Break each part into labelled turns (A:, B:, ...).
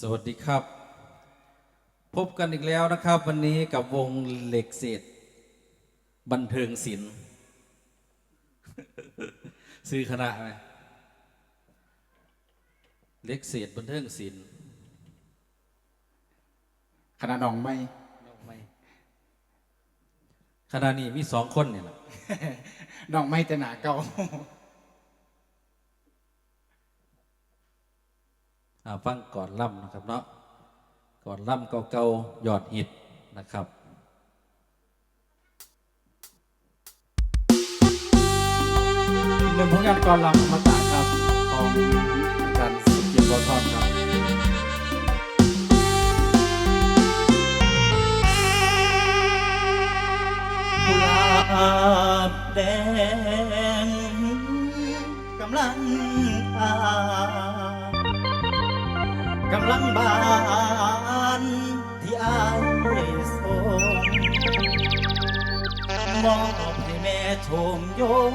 A: สวัสดีครับ พบกันอีกแล้วนะครับ วันนี้กับวงเหล็กเศษบันเทิงศิลป์ซื้อคณะไหมเหล็กเศษบันเทิงศิลป์
B: คณะน้องไม่
A: น้องไม่คณะนี้มีสองคนเนี่ยแหละ
B: น้องไม่แต่หนาเก่า
A: อ่า ฟังก่อนล่ำนะครับเนาะก่อนล่ำเก่าๆหยอดหิดนะครับ
B: หนึ่งผลงานกรลำอมตะครับของอาจารย์สุเกียรติทอดครับ
C: กุหลาบแดงกำลังากำลังบานที่อายส่งมอบให้แม่ชมโยง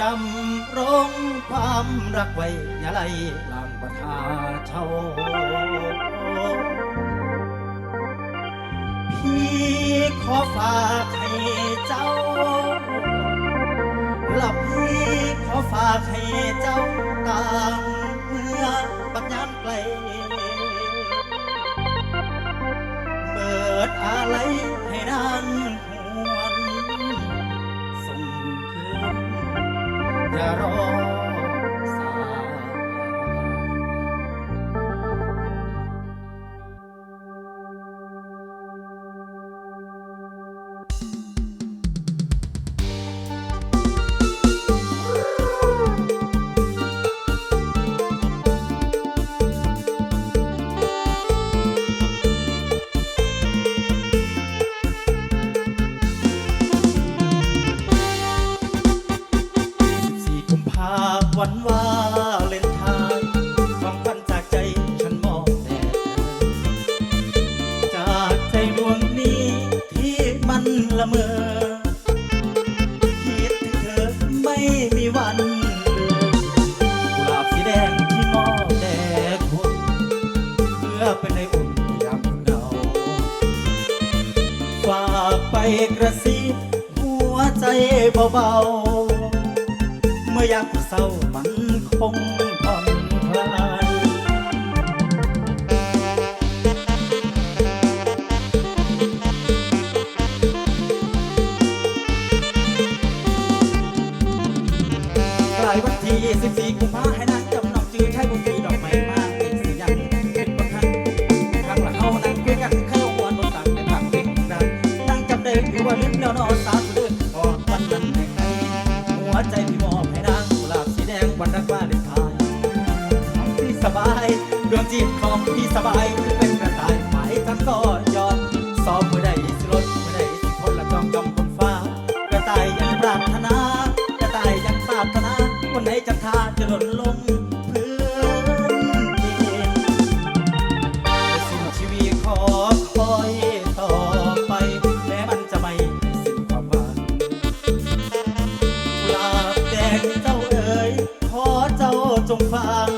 C: ดำรงความรักไว้อย่าไล่ลางประทาเช่าพี่ขอฝากให้เจ้าหลับพี่ขอฝากให้เจ้าต่างเมื่อ ปัญญามไกลเบิดอะไรให้นางหวนส่งคืนอย่ารอ วันวาเลนไทน์ความฝันจากใจฉันมองแต่จากใจดวงนี้ที่มันละเมอคิดถึงเธอไม่มีวันกุหลาบสีแดงที่มอบแด่คุณเพื่อเป็นในอุ่นยามเหงาฝากไปกระซิบหัวใจเบาๆ ยามเศร้ามันคง สบายคือเป็นกระต่ายหมายทั้งก็ยอมสอบเมื่อใดสิลดเมื่อใดสิพนละจองจอมบนฟ้า กระต่ายยังปรารถนา กระต่ายยังปรารถนาวันไหนจะทาจะหล่นลงพื้นดินแต่สิ้นชีวิตขอคอยต่อไปแม้มันจะไม่สิ้นความหวังกุหลาบแดงเจ้าเอ๋ยขอเจ้าจงฟัง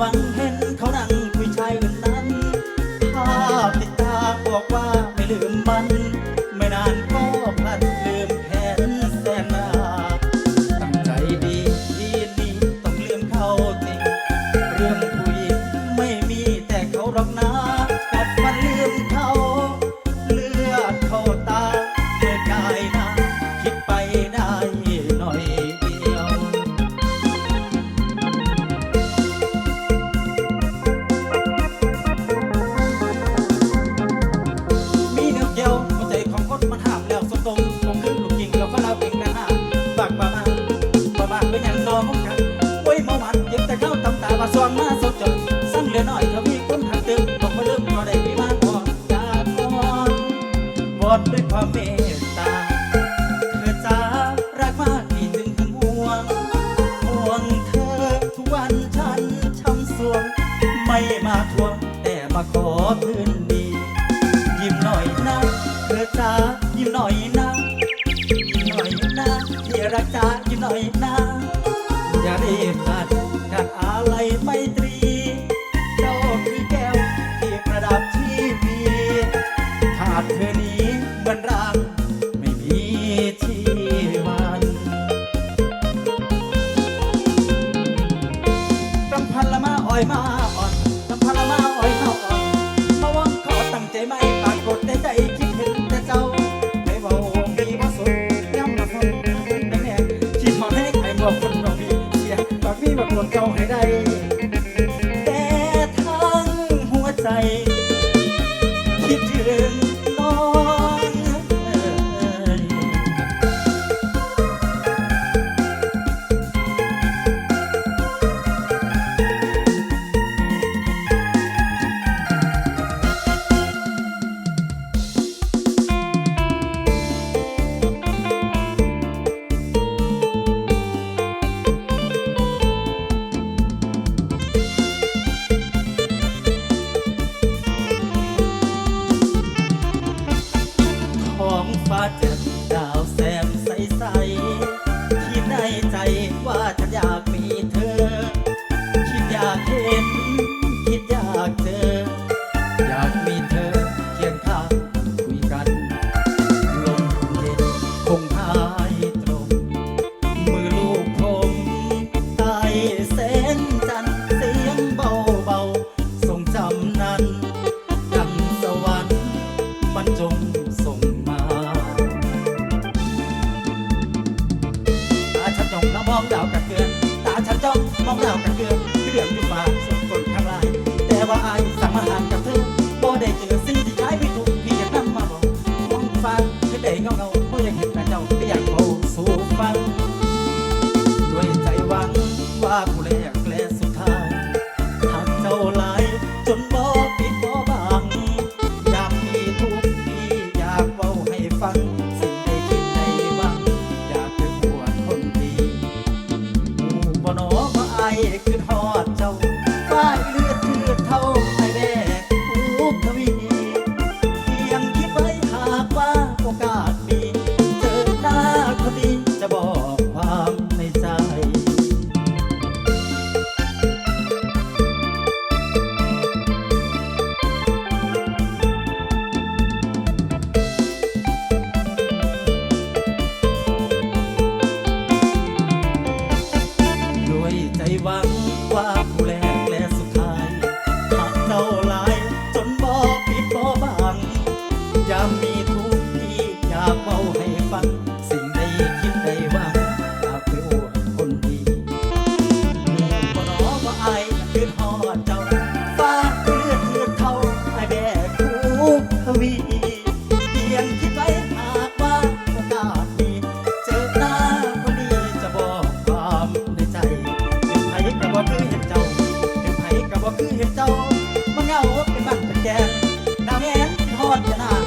C: มื่ อยมาอ่อนน้ำ
B: พา
C: รามาอ้อยมาอ่อนมาวังขอตั้งใจไม่ปากฏในใจคิดถึงแต่เจ้าไม่เบามีมาสุดย้ำกับคนแน่แน่ที่ทอนให้ใครบอกคนหนอพี่เสียปากพี่แบบหลวงเก่าให้ได้ เรากันเกินเรื่องอยู่ฟ้าสนคนข้างล่างแต่ว่า เห็ดเจ้ามาเงาเป็นบักเป็นแจงดาวแหวนทอดจะนา